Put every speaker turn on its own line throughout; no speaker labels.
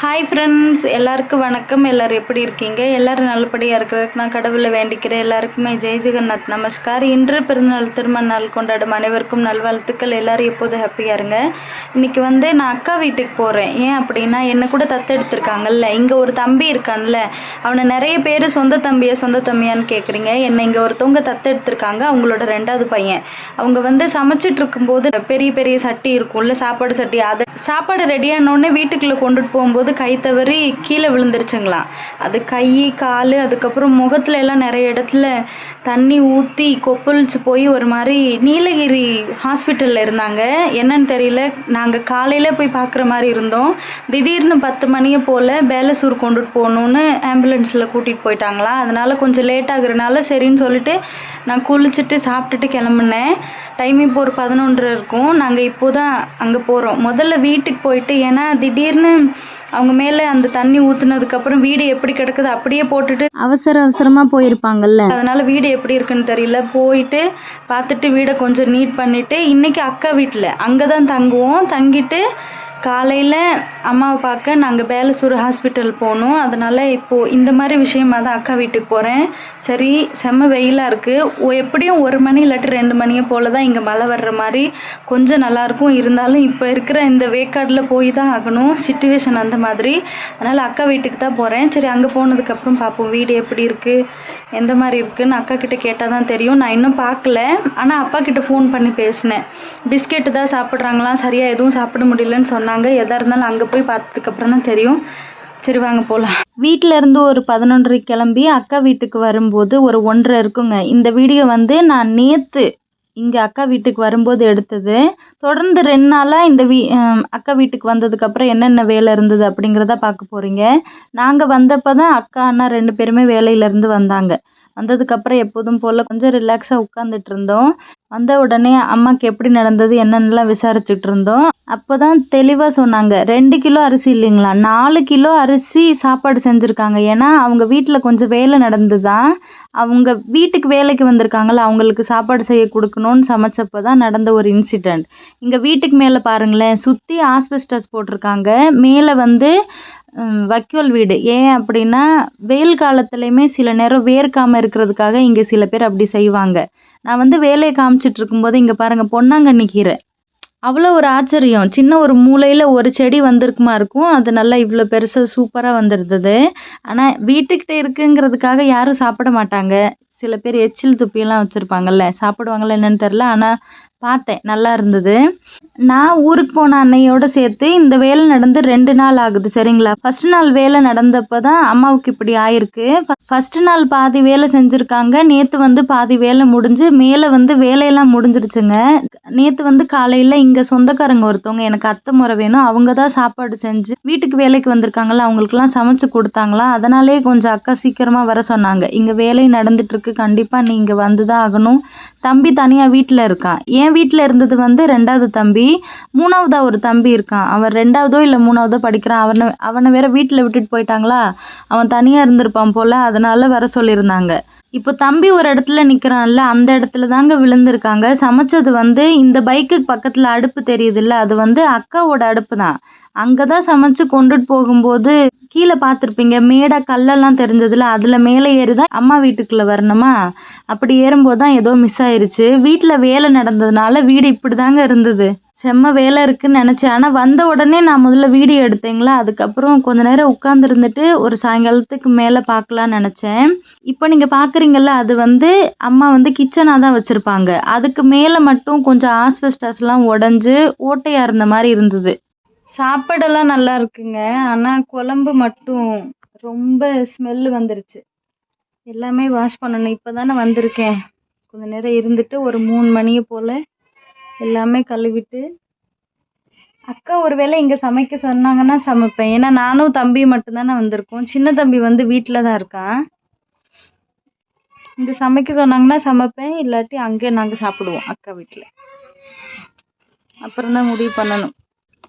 Hi friends எல்லாருக்கும் வணக்கம். எல்லோரும் எப்படி இருக்கீங்க? எல்லோரும் நல்லபடியாக இருக்கிறதுக்கு நான் கடவுளை வேண்டிக்கிறேன். எல்லாருக்குமே ஜெய் ஜெகநாத். நமஸ்கார். இன்று பிறந்தநாள் திருமண நாள் கொண்டாடும் அனைவருக்கும் நல்வாழ்த்துக்கள். எல்லோரும் எப்போதும் ஹாப்பியாக இருங்க. இன்றைக்கி வந்து நான் அக்கா வீட்டுக்கு போகிறேன் ஏன் அப்படின்னா என்னை கூட தத்தெடுத்துருக்காங்கல்ல. இங்கே ஒரு தம்பி இருக்கான்ல. அவனை நிறைய பேர் சொந்த தம்பியா சொந்த தம்பியான்னு கேட்குறீங்க என்னை இங்கே ஒருத்தவங்க தத்தெடுத்துருக்காங்க. அவங்களோட ரெண்டாவது பையன். அவங்க வந்து சமைச்சிட்டு இருக்கும்போது பெரிய பெரிய சட்டி இருக்கும்ல சாப்பாடு சட்டி. அதை சாப்பாடு ரெடியானோடனே வீட்டுக்குள்ளே கொண்டுட்டு போகும்போது கை தவறி கீழே விழுந்துருச்சுங்களாம் அது கை கால் அதுக்கப்புறம் முகத்துல எல்லாம் நிறைய இடத்துல தண்ணி ஊற்றி கொப்பளிச்சு போய் ஒரு மாதிரி நீலகிரி ஹாஸ்பிட்டலில் இருந்தாங்க. என்னன்னு தெரியல. நாங்கள் காலையில் போய் பார்க்குற மாதிரி இருந்தோம். திடீர்னு பத்து மணியை போல் பேலசூர் கொண்டுட்டு போகணுன்னு ஆம்புலன்ஸில் கூட்டிகிட்டு போயிட்டாங்களா? அதனால் கொஞ்சம் லேட் ஆகுறனால சரின்னு சொல்லிட்டு நான் குளிச்சுட்டு சாப்பிட்டுட்டு கிளம்புனேன். டைம் இப்போ ஒரு பதினொன்றரை இருக்கும். நாங்கள் இப்போ தான் அங்கே போகிறோம் முதல்ல வீட்டுக்கு போயிட்டு ஏன்னா திடீர்னு அவங்க மேலே அந்த தண்ணி ஊற்றுனதுக்கப்புறம் வீடு எப்படி கிடக்குது அப்படியே போட்டுட்டு
அவசர அவசரமாக போயிருப்பாங்கல்ல.
அதனால வீடு எப்படி இருக்குன்னு தெரியல. போயிட்டு பார்த்துட்டு வீடை கொஞ்சம் நீட் பண்ணிட்டு இன்னைக்கு அக்கா வீட்டில் அங்கே தான் தங்குவோம். தங்கிட்டு காலையில் அம்மாவை பார்க்க நாங்கள் பேலசூர் ஹாஸ்பிட்டல் போகணும் அதனால் இப்போது இந்த மாதிரி விஷயமா தான் அக்கா வீட்டுக்கு போகிறேன் சரி செம்ம வெயிலாக இருக்குது எப்படியும் ஒரு மணி இல்லாட்டி ரெண்டு மணியை போல் தான் இங்கே மழை வர்ற மாதிரி. கொஞ்சம் நல்லாயிருக்கும் இருந்தாலும் இப்போ இருக்கிற இந்த வேக்காடில் போய் தான் ஆகணும். சுச்சுவேஷன் அந்த மாதிரி. அதனால் அக்கா வீட்டுக்கு தான் போகிறேன் சரி அங்கே போனதுக்கப்புறம் பார்ப்போம். வீடு எப்படி இருக்குது எந்த மாதிரி இருக்குன்னு அக்கா கிட்டே கேட்டால் தான் தெரியும். நான் இன்னும் பார்க்கல. ஆனால் அப்பா கிட்ட ஃபோன் பண்ணி பேசினேன். பிஸ்கெட்டு தான் சாப்பிட்றாங்களாம். சரியாக எதுவும் சாப்பிட முடியலன்னு சொன்னேன் சொன்னாங்க. எதாக இருந்தாலும் அங்கே போய் பார்த்ததுக்கப்புறம் தான் தெரியும். சரி வாங்க போகலாம்
வீட்டில் இருந்து ஒரு பதினொன்றரை கிளம்பி அக்கா வீட்டுக்கு வரும்போது ஒரு ஒன்றரை இருக்குங்க. இந்த வீடியோ வந்து நான் நேற்று இங்கே அக்கா வீட்டுக்கு வரும்போது எடுத்தது. தொடர்ந்து ரெண்டு நாளாக இந்த வீ அக்கா வீட்டுக்கு வந்ததுக்கப்புறம் என்னென்ன வேலை இருந்தது அப்படிங்கிறத பார்க்க போகிறீங்க நாங்கள் வந்தப்போ தான் அக்கா அண்ணா ரெண்டு பேருமே வேலையிலேருந்து வந்தாங்க. வந்ததுக்கப்புறம் எப்போதும் போல் கொஞ்சம் ரிலாக்ஸாக உட்காந்துட்டு இருந்தோம் வந்த உடனே அம்மாவுக்கு எப்படி நடந்தது என்னென்னலாம் விசாரிச்சுட்டு இருந்தோம் அப்போ தான் தெளிவாக சொன்னாங்க ரெண்டு கிலோ அரிசி இல்லைங்களா? நாலு கிலோ அரிசி சாப்பாடு செஞ்சுருக்காங்க. ஏன்னா அவங்க வீட்டில் கொஞ்சம் வேலை நடந்துதான் அவங்க வீட்டுக்கு வேலைக்கு வந்திருக்காங்கல்ல அவங்களுக்கு சாப்பாடு செய்ய கொடுக்கணும்னு சமைச்சப்போ தான் நடந்த ஒரு இன்சிடெண்ட் இங்கே வீட்டுக்கு மேலே பாருங்களேன் சுற்றி ஆஸ்பெஸ்டஸ் போட்டிருக்காங்க. மேலே வந்து வைக்கோல் வீடு. ஏன் அப்படின்னா வெயில் காலத்துலையுமே சில நேரம் வேர்க்காமல் இருக்கிறதுக்காக இங்கே சில பேர் அப்படி செய்வாங்க. நான் வந்து வேலையை காமிச்சிட்டு இருக்கும்போது இங்கே பாருங்கள் பொன்னாங்கண்ணி கீரை. அவ்வளோ ஒரு ஆச்சரியம். சின்ன ஒரு மூலையில் ஒரு செடி வந்திருக்குமா இருக்கும். அது நல்லா இவ்வளோ பெருசாக சூப்பராக வந்திருந்தது. ஆனால் வீட்டுக்கிட்ட இருக்குங்கிறதுக்காக யாரும் சாப்பிட மாட்டாங்க. சில பேர் எச்சில் துப்பியெல்லாம் வச்சுருப்பாங்கல்ல சாப்பிடுவாங்களா என்னன்னு தெரில ஆனால் பார்த்தேன் நல்லா இருந்தது. நான் ஊருக்கு போன அன்னையோட சேர்த்து இந்த வேலை நடந்து ரெண்டு நாள் ஆகுது சரிங்களா? ஃபர்ஸ்ட் நாள் வேலை நடந்தப்போ தான் அம்மாவுக்கு இப்படி ஆயிருக்கு. ஃபர்ஸ்ட் நாள் பாதி வேலை செஞ்சுருக்காங்க. நேற்று வந்து பாதி வேலை முடிஞ்சு மேலே வந்து வேலையெல்லாம் முடிஞ்சிருச்சுங்க. நேற்று வந்து காலையில் இங்கே சொந்தக்காரங்க ஒருத்தவங்க எனக்கு அத்தை முறை வேணும். அவங்க தான் சாப்பாடு செஞ்சு வீட்டுக்கு வேலைக்கு வந்திருக்காங்களா அவங்களுக்குலாம் சமைச்சு கொடுத்தாங்களா? அதனாலே கொஞ்சம் அக்கா சீக்கிரமாக வர சொன்னாங்க. இங்கே வேலை நடந்துட்டுருக்கு கண்டிப்பாக நீங்கள் வந்து தான் ஆகணும். தம்பி தனியாக வீட்டில் இருக்கான். ஏன் என் வீட்டில் இருந்தது வந்து ரெண்டாவது தம்பி. மூணாவதாக ஒரு தம்பி இருக்கான். அவன் ரெண்டாவதோ இல்லை மூணாவதோ படிக்கிறான். அவனை அவனை வேற வீட்டில் விட்டுட்டு போயிட்டாங்களா? அவன் தனியாக இருந்திருப்பான் போல். அதனால வர சொல்லியிருந்தாங்க. இப்போ தம்பி ஒரு இடத்துல நிற்கிறான்ல அந்த இடத்துல தாங்க விழுந்திருக்காங்க. சமைச்சது வந்து இந்த பைக்குக்கு பக்கத்தில் அடுப்பு தெரியுதுல்ல. அது வந்து அக்காவோட அடுப்பு தான். அங்கே தான் சமைச்சு கொண்டுட்டு போகும்போது கீழே பார்த்துருப்பீங்க மேடை கல்லெல்லாம் தெரிஞ்சதுல அதில் மேலே ஏறி தான் அம்மா வீட்டுக்குள்ளே வரணுமா? அப்படி ஏறும்போது தான் ஏதோ மிஸ் ஆயிடுச்சு வீட்டில் வேலை நடந்ததுனால வீடு இப்படி தாங்க இருந்தது. செம்ம வேலை இருக்குன்னு நினச்சேன். ஆனால் வந்த உடனே நான் முதல்ல வீடியோ எடுத்தேங்களா? அதுக்கப்புறம் கொஞ்ச நேரம் உட்காந்துருந்துட்டு ஒரு சாயங்காலத்துக்கு மேலே பார்க்கலான்னு நினச்சேன். இப்போ நீங்கள் பார்க்குறீங்கல்ல அது வந்து அம்மா வந்து கிச்சனாக தான் வச்சுருப்பாங்க. அதுக்கு மேலே மட்டும் கொஞ்சம் ஆஸ்பெஸ்டஸ்லாம் உடஞ்சி ஓட்டையாக இருந்த மாதிரி இருந்தது.
சாப்பாடெல்லாம் நல்லா இருக்குங்க. ஆனால் குழம்பு மட்டும் ரொம்ப ஸ்மெல்லு வந்துருச்சு. எல்லாமே வாஷ் பண்ணணும். இப்போ தானே வந்திருக்கேன். கொஞ்ச நேரம் இருந்துட்டு ஒரு மூணு மணியை போல் எல்லாமே கழுவிட்டு அக்கா ஒருவேளை இங்கே சமைக்க சொன்னாங்கன்னா சமைப்பேன். ஏன்னா நானும் தம்பி மட்டும்தானே வந்திருக்கோம். சின்ன தம்பி வந்து வீட்டில் தான் இருக்கான் இங்கே சமைக்க சொன்னாங்கன்னா சமைப்பேன். இல்லாட்டி அங்கே நாங்கள் சாப்பிடுவோம் அக்கா வீட்டில் அப்புறம் தான் முடிவு பண்ணணும்.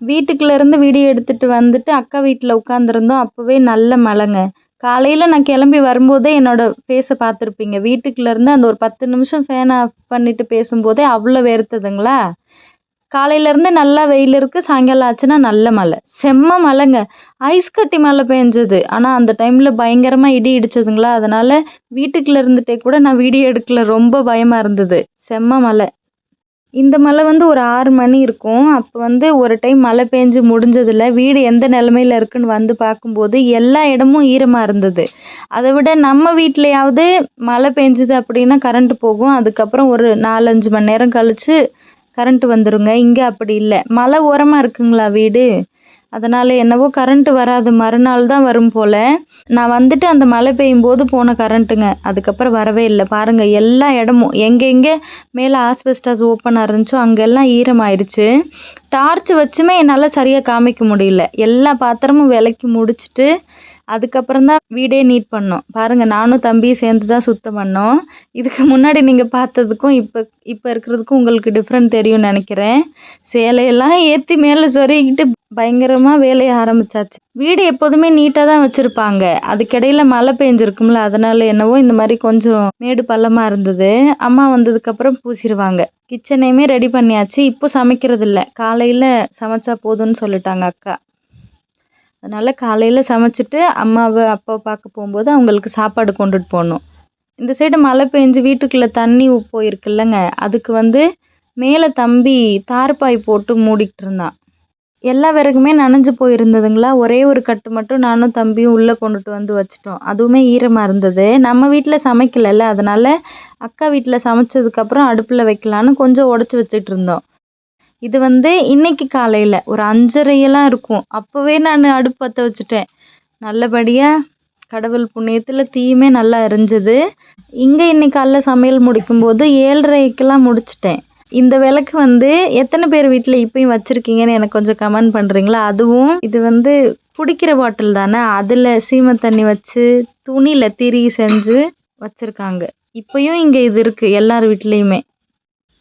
வீட்டுக்குள்ளேருந்து வீடியோ எடுத்துட்டு வந்துட்டு அக்கா வீட்டில் உட்காந்துருந்தோம் அப்போவே நல்ல மழைங்க. காலையில் நான் கிளம்பி வரும்போதே என்னோடய ஃபேஸை பார்த்துருப்பீங்க. வீட்டுக்குள்ளேருந்து அந்த ஒரு பத்து நிமிஷம் ஃபேனை ஆஃப் பண்ணிவிட்டு பேசும்போதே அவ்வளோ வேர்த்ததுங்களா
காலையிலேருந்து நல்லா வெயில் இருக்குது சாயங்காலம் ஆச்சுன்னா நல்ல மழை. செம்ம மழைங்க. ஐஸ் கட்டி மழை பெஞ்சது. ஆனால் அந்த டைமில் பயங்கரமாக இடி இடிச்சதுங்களா? அதனால் வீட்டுக்குள்ளே இருந்துகிட்டே கூட நான் வீடியோ எடுக்கல. ரொம்ப பயமாக இருந்தது. செம்ம மழை. இந்த மழை வந்து ஒரு ஆறு மணி இருக்கும். அப்போ வந்து ஒரு டைம் மழை பெஞ்சு முடிஞ்சதில் வீடு எந்த நிலமையில இருக்குன்னு வந்து பார்க்கும்போது எல்லா இடமும் ஈரமாக இருந்தது. அதை விட நம்ம வீட்டிலையாவது மழை பெஞ்சுது அப்படின்னா கரண்ட் போகும். அதுக்கப்புறம் ஒரு நாலஞ்சு மணி நேரம் கழித்து கரண்ட் வந்துடுங்க இங்கே அப்படி இல்லை. மலை ஓரமாக இருக்குங்களா வீடு? அதனால் என்னவோ கரண்ட்டு வராது. மறுநாள் தான் வரும் போல். நான் வந்துட்டு அந்த மழை பெய்யும் போது போன கரண்ட்டுங்க அதுக்கப்புறம் வரவே இல்லை. பாருங்கள் எல்லா இடமும் எங்கெங்கே மேலே ஆஸ்பெஸ்டாஸ் ஓப்பனாக இருந்துச்சோ அங்கெல்லாம் ஈரமாயிருச்சு. டார்ச் வச்சுமே என்னால் சரியாக காமிக்க முடியல. எல்லா பாத்திரமும் விலக்கி முடிச்சிட்டு அதுக்கப்புறம் தான் வீடே நீட் பண்ணோம். பாருங்கள் நானும் தம்பியும் சேர்ந்து தான் சுத்தம் பண்ணோம். இதுக்கு முன்னாடி நீங்கள் பார்த்ததுக்கும் இப்போ இப்போ இருக்கிறதுக்கும் உங்களுக்கு டிஃப்ரெண்ட் தெரியும்னு நினைக்கிறேன். சேலையெல்லாம் ஏற்றி மேலே சொருகிக்கிட்டு பயங்கரமாக வேலையை ஆரம்பிச்சாச்சு. வீடு எப்போதுமே நீட்டாக தான் வச்சுருப்பாங்க. அதுக்கிடையில் மழை பெஞ்சிருக்கும்ல அதனால என்னவோ இந்த மாதிரி கொஞ்சம் மேடு பள்ளமாக இருந்தது. அம்மா வந்ததுக்கப்புறம் பூசிடுவாங்க கிச்சனையுமே ரெடி பண்ணியாச்சு. இப்போ சமைக்கிறது இல்லை காலையில் சமைச்சா போதும்னு சொல்லிட்டாங்க அக்கா. அதனால் காலையில் சமைச்சிட்டு அம்மாவை அப்பாவை பார்க்க போகும்போது அவங்களுக்கு சாப்பாடு கொண்டுட்டு போகணும். இந்த சைடு மழை பெஞ்சு வீட்டுக்குள்ளே தண்ணி போயிருக்குல்லங்க. அதுக்கு வந்து மேலே தம்பி தார்பாய் போட்டு மூடிக்கிட்டு இருந்தான். எல்லா விறகுமே நனைஞ்சு போயிருந்ததுங்களா? ஒரே ஒரு கட்டு மட்டும் நானும் தம்பியும் உள்ளே கொண்டுட்டு வந்து வச்சிட்டோம். அதுவுமே ஈரமாக இருந்தது. நம்ம வீட்டில் சமைக்கலைல்ல. அதனால் அக்கா வீட்டில் சமைச்சதுக்கப்புறம் அடுப்பில் வைக்கலான்னு கொஞ்சம் உடச்சி வச்சுட்டு இருந்தோம். இது வந்து இன்னைக்கு காலையில். ஒரு அஞ்சரையெல்லாம் இருக்கும். அப்போவே நான் அடுப்பு பற்ற வச்சுட்டேன். நல்லபடியாக கடவுள் புண்ணியத்தில் தீயுமே நல்லா எரிஞ்சது. இங்கே இன்றைக்கி காலைல சமையல் முடிக்கும்போது ஏழரைக்கெல்லாம் முடிச்சிட்டேன். இந்த விளக்கு வந்து எத்தனை பேர் வீட்டில் இப்பயும் வச்சுருக்கீங்கன்னு எனக்கு கொஞ்சம் கமெண்ட் பண்ணுறீங்களா அதுவும் இது வந்து குடிக்கிற பாட்டில் தானே? அதில் சீமை தண்ணி வச்சு துணியில் திரி செஞ்சு வச்சுருக்காங்க. இப்போயும் இங்கே இது இருக்குது எல்லார் வீட்லேயுமே.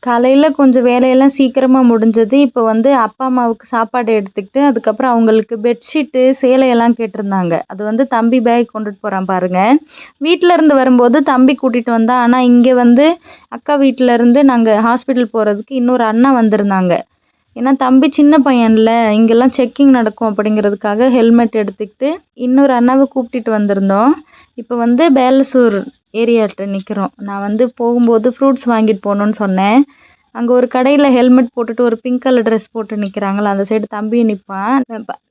காலையில் கொஞ்சம் வேலையெல்லாம் சீக்கிரமாக முடிஞ்சது. இப்போ வந்து அப்பா அம்மாவுக்கு சாப்பாடு எடுத்துக்கிட்டு அதுக்கப்புறம் அவங்களுக்கு பெட்ஷீட்டு சேலையெல்லாம் கேட்டிருந்தாங்க. அது வந்து தம்பி பேக் கொண்டுட்டு போகிறான் பாருங்கள் வீட்டில் இருந்து வரும்போது தம்பி கூட்டிகிட்டு வந்தான் ஆனால் இங்கே வந்து அக்கா வீட்டில் இருந்து நாங்கள் ஹாஸ்பிட்டல் போகிறதுக்கு இன்னொரு அண்ணா வந்திருந்தாங்க. ஏன்னா தம்பி சின்ன பையனில் இங்கெல்லாம் செக்கிங் நடக்கும் அப்படிங்கிறதுக்காக ஹெல்மெட் எடுத்துக்கிட்டு இன்னொரு அண்ணாவை கூப்பிட்டுட்டு வந்திருந்தோம். இப்போ வந்து பேலசூர் ஏரியாட்ட நிற்கிறோம் நான் வந்து போகும்போது ஃப்ரூட்ஸ் வாங்கிட்டு போகணுன்னு சொன்னேன். அங்கே ஒரு கடையில் ஹெல்மெட் போட்டுட்டு ஒரு பிங்க் கலர் ட்ரெஸ் போட்டு நிற்கிறாங்களா அந்த சைடு தம்பி நிற்பான்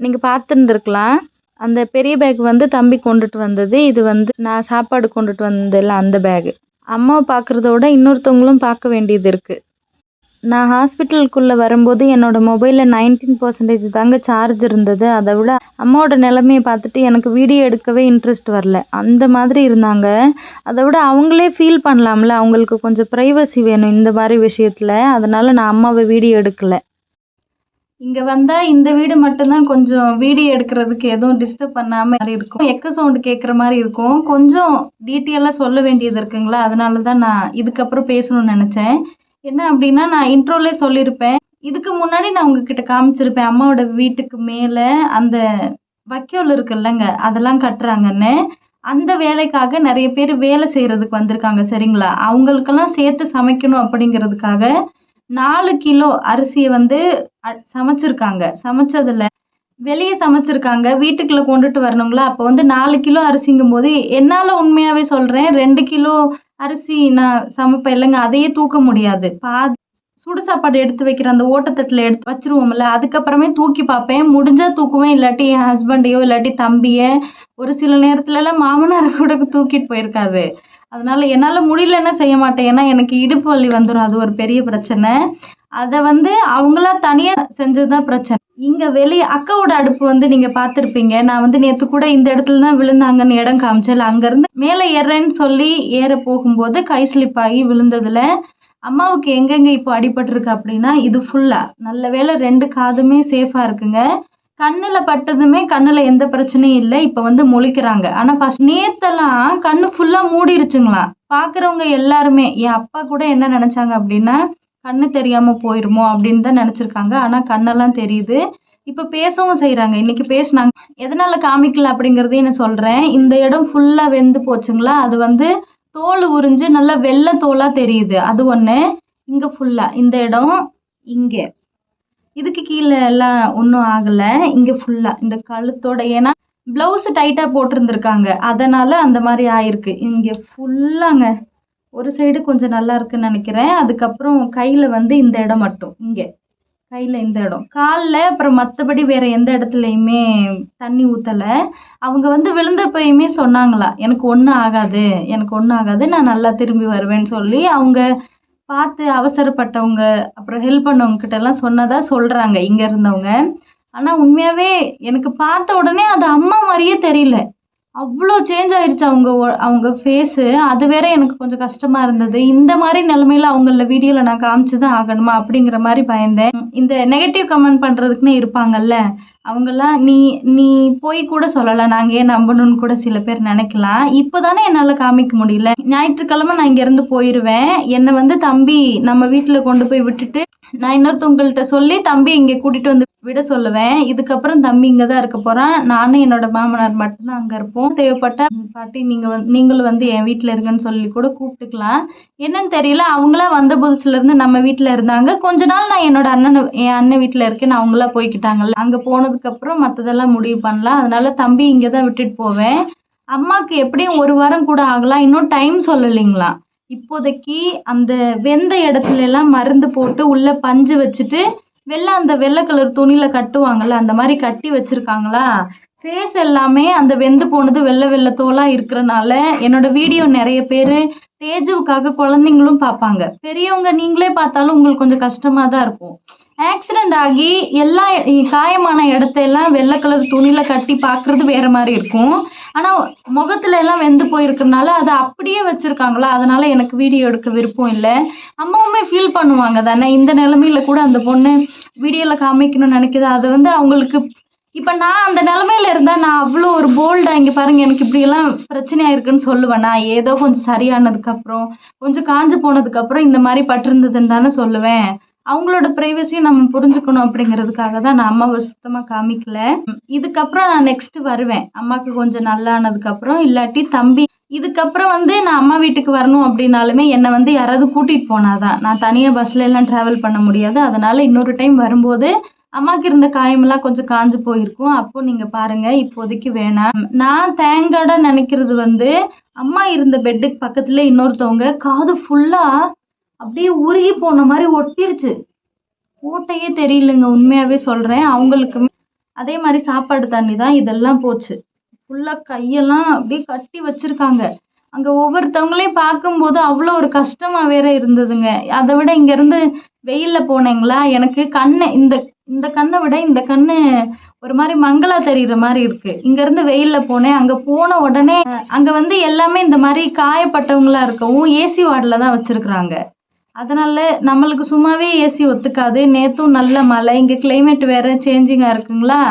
நீங்கள் பார்த்துருந்துருக்கலாம். அந்த பெரிய பேக் வந்து தம்பி கொண்டுட்டு வந்தது. இது வந்து நான் சாப்பாடு கொண்டுட்டு வந்ததில்ல அந்த பேகு அம்மாவை பார்க்குறத விட இன்னொருத்தவங்களும் பார்க்க வேண்டியது இருக்குது நான் ஹாஸ்பிட்டலுக்குள்ளே வரும்போது என்னோடய மொபைலில் நைன்டீன் பர்சன்டேஜ் தாங்க சார்ஜ் இருந்தது. அதை விட அம்மாவோட நிலமைய பார்த்துட்டு எனக்கு வீடியோ எடுக்கவே இன்ட்ரெஸ்ட் வரல. அந்த மாதிரி இருந்தாங்க. அதை விட அவங்களே ஃபீல் பண்ணலாம்ல. அவங்களுக்கு கொஞ்சம் ப்ரைவசி வேணும் இந்த மாதிரி விஷயத்தில். அதனால் நான் அம்மாவை வீடியோ எடுக்கலை. இங்கே வந்தால் இந்த வீடு மட்டும்தான் கொஞ்சம் வீடியோ எடுக்கிறதுக்கு எதுவும் டிஸ்டர்ப் பண்ணாமல் இருக்கும். எக்க சவுண்டு கேட்குற மாதிரி இருக்கும். கொஞ்சம் டீட்டெயிலாக சொல்ல வேண்டியது இருக்குங்களா? அதனால தான் நான் இதுக்கப்புறம் பேசணும்னு நினச்சேன். என்ன அப்படின்னா நான் இன்ட்ரோலே சொல்லியிருப்பேன் இதுக்கு முன்னாடி நான் உங்ககிட்ட காமிச்சிருப்பேன் அம்மாவோட வீட்டுக்கு மேலே அந்த வைக்கோல் இருக்குல்லங்க அதெல்லாம் கட்டுறாங்கன்னு. அந்த வேலைக்காக நிறைய பேர் வேலை செய்கிறதுக்கு வந்திருக்காங்க சரிங்களா? அவங்களுக்கெல்லாம் சேர்த்து சமைக்கணும் அப்படிங்கிறதுக்காக நாலு கிலோ அரிசியை வந்து அ- சமைச்சிருக்காங்க. சமைச்சதுல வெளியே சமைச்சிருக்காங்க. வீட்டுக்குள்ளே கொண்டுட்டு வரணுங்களா? அப்போ வந்து நாலு கிலோ அரிசிங்கும் போது என்னால் உண்மையாகவே சொல்கிறேன் ரெண்டு கிலோ அரிசி நான் சமைப்பேன் இல்லைங்க அதையே தூக்க முடியாது. பாதி சுடு சாப்பாடு எடுத்து வைக்கிற அந்த ஓட்டத்தட்டில் எடுத்து வச்சிருவோம்ல அதுக்கப்புறமே தூக்கி பார்ப்பேன். முடிஞ்சால் தூக்குவேன் இல்லாட்டி என் ஹஸ்பண்டையோ இல்லாட்டி தம்பியை. ஒரு சில நேரத்துலலாம் மாமனார் கூட தூக்கிட்டு போயிருக்காது அதனால என்னால் முடியலன்னா செய்ய மாட்டேன்? ஏன்னா எனக்கு இடுப்பு வலி வந்துடும் அது ஒரு பெரிய பிரச்சனை. அதை வந்து அவங்களா தனியாக செஞ்சது தான் பிரச்சனை. இங்கே வெளியே அக்காவோட அடுப்பு வந்து நீங்கள் பார்த்துருப்பீங்க. நான் வந்து நேற்று கூட இந்த இடத்துல தான் விழுந்தாங்கன்னு இடம் காமிச்சேன். அங்கேருந்து மேலே ஏறுறேன்னு சொல்லி ஏற போகும்போது கை ஸ்லிப் ஆகி விழுந்ததுல அம்மாவுக்கு எங்கெங்க இப்போ அடிபட்டிருக்கு அப்படின்னா இது ஃபுல்லாக நல்ல வேளை ரெண்டு காதுமே சேஃபாக இருக்குங்க. கண்ணில் பட்டதுமே கண்ணில் எந்த பிரச்சனையும் இல்லை. இப்போ வந்து முழிக்கிறாங்க. ஆனால் ஃபஸ்ட் நேத்தெல்லாம் கண்ணு ஃபுல்லாக மூடிருச்சுங்களாம். பார்க்குறவங்க எல்லாருமே என் அப்பா கூட என்ன நினச்சாங்க அப்படின்னா கண்ணு தெரியாமல் போயிடுமோ அப்படின்னு தான் நினச்சிருக்காங்க. ஆனால் கண்ணெல்லாம் தெரியுது. இப்போ பேசவும் செய்கிறாங்க இன்றைக்கி பேசினாங்க. எதனால் காமிக்கல அப்படிங்கிறதையும் நான் சொல்கிறேன் இந்த இடம் ஃபுல்லாக வெந்து போச்சுங்களா? அது வந்து தோல் உறிஞ்சு நல்லா வெள்ளை தோலாக தெரியுது. அது ஒன்று இங்கே ஃபுல்லாக இந்த இடம் இங்கே. இதுக்கு கீழே எல்லாம் ஒன்றும் ஆகலை. இங்கே ஃபுல்லாக இந்த கழுத்தோட ஏன்னா ப்ளவுஸு டைட்டாக போட்டிருந்துருக்காங்க. அதனால் அந்த மாதிரி ஆயிருக்கு. இங்கே ஃபுல்லாங்க ஒரு சைடு கொஞ்சம் நல்லா இருக்குன்னு நினைக்கிறேன். அதுக்கப்புறம் கையில் வந்து இந்த இடம் மட்டும். இங்கே. கையில் இந்த இடம். காலில் அப்புறம் மற்றபடி வேறு எந்த இடத்துலையுமே தண்ணி ஊற்றலை அவங்க வந்து விழுந்தப்பயுமே சொன்னாங்களா எனக்கு ஒன்றும் ஆகாது. எனக்கு ஒன்றும் ஆகாது. நான் நல்லா திரும்பி வருவேன்னு சொல்லி அவங்க பார்த்து அவசரப்பட்டவங்க அப்புறம் ஹெல்ப் பண்ணவங்க கிட்டலாம் சொன்னதாக சொல்கிறாங்க இங்கே இருந்தவங்க. ஆனால் உண்மையாகவே எனக்கு பார்த்த உடனே அது அம்மா மாதிரியே தெரியல. அவ்வளோ சேஞ்ச் ஆயிடுச்சு அவங்க ஒ- அவங்க ஃபேஸு அது வேற எனக்கு கொஞ்சம் கஷ்டமாக இருந்தது. இந்த மாதிரி நிலமையில அவங்கள வீடியோவில் நான் காமிச்சு தான் ஆகணுமா அப்படிங்கிற மாதிரி பயந்தேன். இந்த நெகட்டிவ் கமெண்ட் பண்ணுறதுக்குன்னே இருப்பாங்கல்ல அவங்கெல்லாம் நீ நீ போய் கூட சொல்லலாம் நாங்கள் ஏன் நம்பணும்னு கூட சில பேர் நினைக்கலாம். இப்போ தானே என்னால் காமிக்க முடியல. ஞாயிற்றுக்கிழமை நான் இங்கேருந்து போயிடுவேன் என்னை வந்து தம்பி நம்ம வீட்டில் கொண்டு போய் விட்டுட்டு நான் இன்னொருத்தவங்கள்ட்ட சொல்லி தம்பி இங்கே கூட்டிகிட்டு வந்து விட சொல்லுவேன். இதுக்கப்புறம் தம்பி இங்கே தான் இருக்க போகிறான் நானும் என்னோட மாமனார் மட்டும்தான் அங்கே இருப்போம். தேவைப்பட்ட பாட்டி நீங்கள் வந்து நீங்களும் வந்து என் வீட்டில் இருங்கன்னு சொல்லி கூட கூப்பிட்டுக்கலாம். என்னன்னு தெரியல அவங்களா வந்த புதுசுலேருந்து நம்ம வீட்டில் இருந்தாங்க. கொஞ்ச நாள் நான் என்னோட அண்ணன் என் அண்ணன் வீட்டில் இருக்கேன். அவங்களா போய்க்கிட்டாங்கல்ல. அங்கே போனதுக்கப்புறம் மற்றதெல்லாம் முடிவு பண்ணலாம். அதனால தம்பி இங்கே தான் விட்டுட்டு போவேன். அம்மாவுக்கு எப்படியும் ஒரு வாரம் கூட ஆகலாம். இன்னும் டைம் சொல்லலைங்களா? இப்போதைக்கு அந்த வெந்த இடத்துல எல்லாம் மருந்து போட்டு உள்ள பஞ்சு வச்சுட்டு வெள்ளை அந்த வெள்ளை கலர் துணியில் கட்டுவாங்கல்ல அந்த மாதிரி கட்டி வச்சிருக்காங்களா? ஃபேஸ் எல்லாமே அந்த வெந்து போனது வெள்ளை வெள்ளை தோலாக இருக்கிறனால என்னோட வீடியோ நிறைய பேர் தேஜுவுக்காக குழந்தைங்களும் பார்ப்பாங்க. பெரியவங்க நீங்களே பார்த்தாலும் உங்களுக்கு கொஞ்சம் கஷ்டமாக தான் இருக்கும். ஆக்சிடெண்ட் ஆகி எல்லா காயமான இடத்தையெல்லாம் வெள்ளை கலர் துணியில் கட்டி பார்க்குறது வேறு மாதிரி இருக்கும். ஆனால் முகத்துல எல்லாம் வெந்து போயிருக்கறனால அதை அப்படியே வச்சுருக்காங்களா? அதனால் எனக்கு வீடியோ எடுக்க விருப்பம் இல்லை. அம்மாவுமே ஃபீல் பண்ணுவாங்க தானே? இந்த நிலமையில கூட அந்த பொண்ணு வீடியோவில் காமிக்கணும்னு நினைக்குது. அது வந்து அவங்களுக்கு இப்போ நான் அந்த நிலமையில இருந்தால் நான் அவ்வளோ ஒரு போல்டாக இங்கே பாருங்கள் எனக்கு இப்படியெல்லாம் பிரச்சனையாக இருக்குன்னு சொல்லுவேன். நான் ஏதோ கொஞ்சம் சரியானதுக்கப்புறம் கொஞ்சம் காஞ்சு போனதுக்கப்புறம் இந்த மாதிரி பட்டிருந்ததுன்னு தானே சொல்லுவேன். அவங்களோட ப்ரைவசியும் நம்ம புரிஞ்சுக்கணும் அப்படிங்கிறதுக்காக தான் நான் அம்மாவை சுத்தமாக காமிக்கல. இதுக்கப்புறம் நான் நெக்ஸ்ட் வருவேன். அம்மாவுக்கு கொஞ்சம் நல்லானதுக்கப்புறம் இல்லாட்டி தம்பி இதுக்கப்புறம் வந்து நான் அம்மா வீட்டுக்கு வரணும் அப்படின்னாலுமே என்னை வந்து யாராவது கூட்டிகிட்டு போனாதான். நான் தனியாக பஸ்ல எல்லாம் ட்ராவல் பண்ண முடியாது. அதனால இன்னொரு டைம் வரும்போது அம்மாவுக்கு இருந்த காயமெல்லாம் கொஞ்சம் காஞ்சு போயிருக்கும். அப்போ நீங்கள் பாருங்க இப்போதைக்கு வேணாம். நான் தேங்காடாக நினைக்கிறது வந்து அம்மா இருந்த பெட்டுக்கு பக்கத்துல இன்னொருத்தவங்க காது ஃபுல்லாக அப்படியே உருகி போன மாதிரி ஒட்டிருச்சு. ஓட்டையே தெரியலங்க உண்மையாகவே சொல்கிறேன் அவங்களுக்கு அதே மாதிரி சாப்பாடு தண்ணி தான் இதெல்லாம் போச்சு. ஃபுல்லாக கையெல்லாம் அப்படியே கட்டி வச்சிருக்காங்க. அங்கே ஒவ்வொருத்தவங்களையும் பார்க்கும்போது அவ்வளோ ஒரு கஷ்டமாக வேற இருந்ததுங்க. அதை விட இங்கேருந்து வெயிலில் போனேங்களா? எனக்கு கண்ணு இந்த இந்த கண்ணை விட இந்த கண்ணு ஒரு மாதிரி மங்களா தெரியுற மாதிரி இருக்கு. இங்கேருந்து வெயிலில் போனேன். அங்கே போன உடனே அங்கே வந்து எல்லாமே இந்த மாதிரி காயப்பட்டவங்களா இருக்கவும் ஏசி வார்டில் தான் வச்சுருக்குறாங்க. அதனால் நம்மளுக்கு சும்மாவே ஏசி ஒத்துக்காது. நேற்றும் நல்ல மழை இங்கே கிளைமேட் வேறு சேஞ்சிங்காக இருக்குங்களா?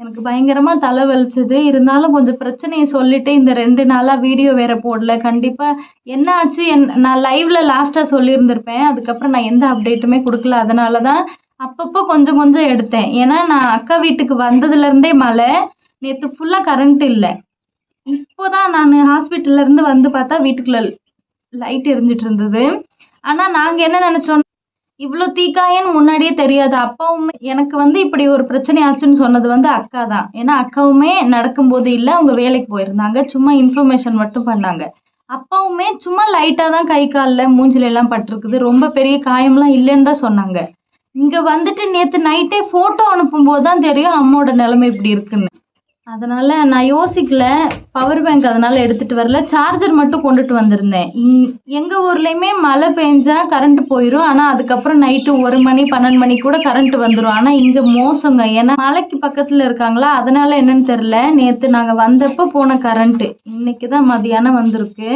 எனக்கு பயங்கரமாக தலை வலிச்சது. இருந்தாலும் கொஞ்சம் பிரச்சனையை சொல்லிட்டு இந்த ரெண்டு நாளாக வீடியோ வேறு போடல. கண்டிப்பாக என்ன ஆச்சு? என் நான் லைவில் லாஸ்ட்டாக சொல்லியிருந்திருப்பேன். அதுக்கப்புறம் நான் எந்த அப்டேட்டுமே கொடுக்கல. அதனால தான் அப்பப்போ கொஞ்சம் கொஞ்சம் எடுத்தேன். ஏன்னா நான் அக்கா வீட்டுக்கு வந்ததுலேருந்தே மழை. நேற்று ஃபுல்லாக கரண்ட் இல்லை. இப்போதான் நான் ஹாஸ்பிட்டல்லேருந்து வந்து பார்த்தா வீட்டுக்குள்ள லைட் எரிஞ்சிட்டு இருந்தது. ஆனால் நாங்கள் என்ன நினச்சோம்? இவ்வளோ தீக்காயன்னு முன்னாடியே தெரியாது. அப்பாவும் எனக்கு வந்து இப்படி ஒரு பிரச்சனை ஆச்சுன்னு சொன்னது வந்து அக்கா தான். ஏன்னா அக்காவுமே நடக்கும்போது இல்லை அவங்க வேலைக்கு போயிருந்தாங்க. சும்மா இன்ஃபர்மேஷன் மட்டும் பண்ணாங்க. அப்பாவுமே சும்மா லைட்டாக தான் கை காலில் மூஞ்சில எல்லாம் பட்டிருக்குது. ரொம்ப பெரிய காயம்லாம் இல்லைன்னு தான் சொன்னாங்க. இங்கே வந்துட்டு நேற்று நைட்டே ஃபோட்டோ அனுப்பும்போது தான் தெரியும் அம்மாவோட நிலைமை இப்படி இருக்குன்னு. அதனால் நான் யோசிக்கல. பவர் பேங்க் அதனால் எடுத்துகிட்டு வரல. சார்ஜர் மட்டும் கொண்டுட்டு வந்திருந்தேன். இங் எங்கள் ஊர்லேயுமே மழை பெஞ்சா கரண்ட் போயிடும் ஆனால் அதுக்கப்புறம் நைட்டு ஒரு மணி பன்னெண்டு மணி கூட கரண்ட் வந்துடும் ஆனால் இங்கே மோசங்க. ஏன்னா மலைக்கு பக்கத்தில் இருக்காங்களா? அதனால் என்னன்னு தெரில நேற்று நாங்கள் வந்தப்போ போன கரண்ட்டு இன்றைக்கி தான் மதியானம் வந்திருக்கு.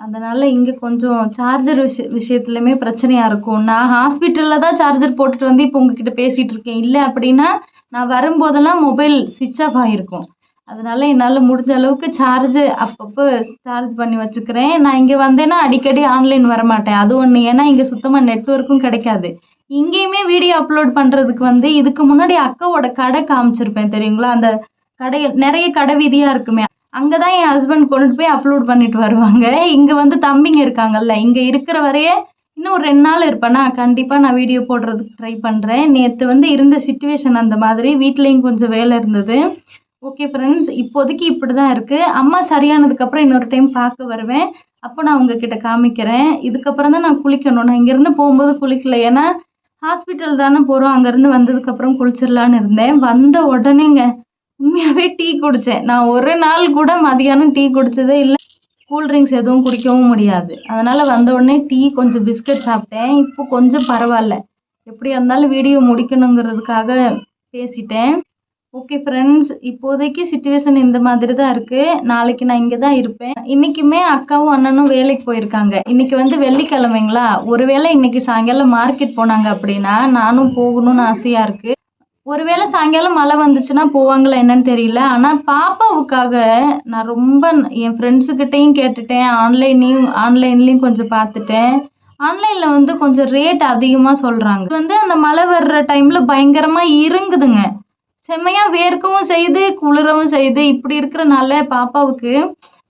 அதனால் இங்கே கொஞ்சம் சார்ஜர் விஷய விஷயத்துலையுமே பிரச்சனையாக இருக்கும். நான் ஹாஸ்பிட்டலில் தான் சார்ஜர் போட்டுட்டு வந்து இப்போ உங்ககிட்ட பேசிகிட்டு இருக்கேன். இல்லை அப்படின்னா நான் வரும்போதெல்லாம் மொபைல் சுவிட்ச் ஆஃப் ஆகிருக்கும் அதனால என்னால் முடிஞ்ச அளவுக்கு சார்ஜ் அப்பப்போ சார்ஜ் பண்ணி வச்சுக்கிறேன். நான் இங்கே வந்தேன்னா அடிக்கடி ஆன்லைன் வரமாட்டேன். அது ஒன்று ஏன்னா இங்கே சுத்தமாக நெட்ஒர்க்கும் கிடைக்காது. இங்கேயுமே வீடியோ அப்லோட் பண்ணுறதுக்கு வந்து இதுக்கு முன்னாடி அக்காவோட கடை காமிச்சிருப்பேன் தெரியுங்களா? அந்த கடையில் நிறைய கடை வீதியாக இருக்குமே. அங்கே தான் என் ஹஸ்பண்ட் கொண்டுட்டு போய் அப்லோட் பண்ணிட்டு வருவாங்க. இங்கே வந்து தம்பிங்க இருக்காங்கல்ல இங்கே இருக்கிற வரையே இன்னும் ஒரு ரெண்டு நாள் இருப்பேனா? கண்டிப்பாக நான் வீடியோ போடுறதுக்கு ட்ரை பண்ணுறேன் நேற்று வந்து இருந்த சுச்சுவேஷன் அந்த மாதிரி. வீட்லேயும் கொஞ்சம் வேலை இருந்தது. ஓகே ஃப்ரெண்ட்ஸ் இப்போதைக்கு இப்படி தான் இருக்குது அம்மா சரியானதுக்கப்புறம் இன்னொரு டைம் பார்க்க வருவேன். அப்போ நான் உங்ககிட்ட காமிக்கிறேன். இதுக்கப்புறம் தான் நான் குளிக்கணும். நான் இங்கேருந்து போகும்போது குளிக்கல. ஏன்னா ஹாஸ்பிட்டல் தானே போகிறோம் அங்கேருந்து வந்ததுக்கப்புறம் குளிச்சிடலான்னு இருந்தேன். வந்த உடனேங்க உண்மையாகவே டீ குடித்தேன் நான் ஒரு நாள் கூட மதியானம் டீ குடித்ததே இல்லை. கூல்ட்ரிங்க்ஸ் எதுவும் குடிக்கவும் முடியாது. அதனால் வந்த உடனே டீ கொஞ்சம் பிஸ்கட் சாப்பிட்டேன். இப்போ கொஞ்சம் பரவாயில்ல. எப்படியா இருந்தாலும் வீடியோ முடிக்கணுங்கிறதுக்காக பேசிட்டேன். ஓகே ஃப்ரெண்ட்ஸ் இப்போதைக்கு சுச்சுவேஷன் இந்த மாதிரி தான் இருக்குது நாளைக்கு நான் இங்கே தான் இருப்பேன். இன்றைக்குமே அக்காவும் அண்ணனும் வேலைக்கு போயிருக்காங்க. இன்றைக்கி வந்து வெள்ளிக்கிழமைங்களா? ஒருவேளை இன்றைக்கி சாயங்காலம் மார்க்கெட் போனாங்க அப்படின்னா நானும் போகணும்னு ஆசையாக இருக்குது ஒருவேளை சாயங்காலம் மழை வந்துச்சுன்னா போவாங்களா என்னன்னு தெரியல. ஆனால் பாப்பாவுக்காக நான் ரொம்ப என் ஃப்ரெண்ட்ஸுக்கிட்டேயும் கேட்டுட்டேன். ஆன்லைன்லேயும் ஆன்லைன்லேயும் கொஞ்சம் பார்த்துட்டேன். ஆன்லைனில் வந்து கொஞ்சம் ரேட் அதிகமாக சொல்கிறாங்க வந்து அந்த மழை வர்ற டைமில் பயங்கரமாக இருங்குதுங்க செம்மையாக வேர்க்கவும் செய்து குளிரவும் செய்யுது. இப்படி இருக்கிறனால பாப்பாவுக்கு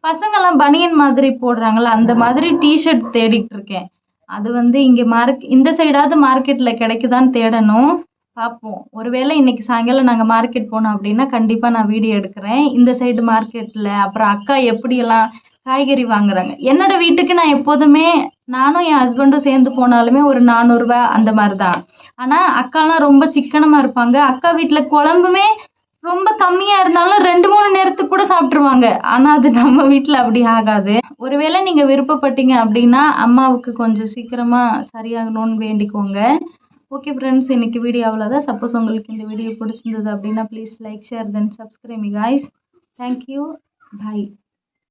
பசங்கெல்லாம் பனியன் மாதிரி போடுறாங்களா அந்த மாதிரி டிஷர்ட் தேடிட்டு இருக்கேன். அது வந்து இங்கே மார்க் இந்த சைடாவது மார்க்கெட்டில் கிடைக்குதான்னு தேடணும். பார்ப்போம். ஒருவேளை இன்னைக்கு சாயங்காலம் நாங்கள் மார்க்கெட் போனோம் அப்படின்னா கண்டிப்பாக நான் வீடியோ எடுக்கிறேன். இந்த சைடு மார்க்கெட்டில் அப்புறம் அக்கா எப்படியெல்லாம் காய்கறி வாங்குறாங்க. என்னோட வீட்டுக்கு நான் எப்போதுமே நானும் என் ஹஸ்பண்டும் சேர்ந்து போனாலுமே ஒரு நானூறுரூவா அந்த மாதிரி தான் ஆனால் அக்காலாம் ரொம்ப சிக்கனமாக இருப்பாங்க. அக்கா வீட்டில் குழம்புமே ரொம்ப கம்மியாக இருந்தாலும் ரெண்டு மூணு நேரத்துக்கு கூட சாப்பிட்ருவாங்க ஆனால் அது நம்ம வீட்டில் அப்படி ஆகாது. ஒருவேளை நீங்கள் விருப்பப்பட்டீங்க அப்படின்னா அம்மாவுக்கு கொஞ்சம் சீக்கிரமாக சரியாகணும்னு வேண்டிக்கோங்க. ஓகே ஃப்ரெண்ட்ஸ் இன்னைக்கு வீடியோ அவ்வளோதான் சப்போஸ் உங்களுக்கு இந்த வீடியோ பிடிச்சிருந்தது அப்படின்னா please like share then subscribe guys thank you bye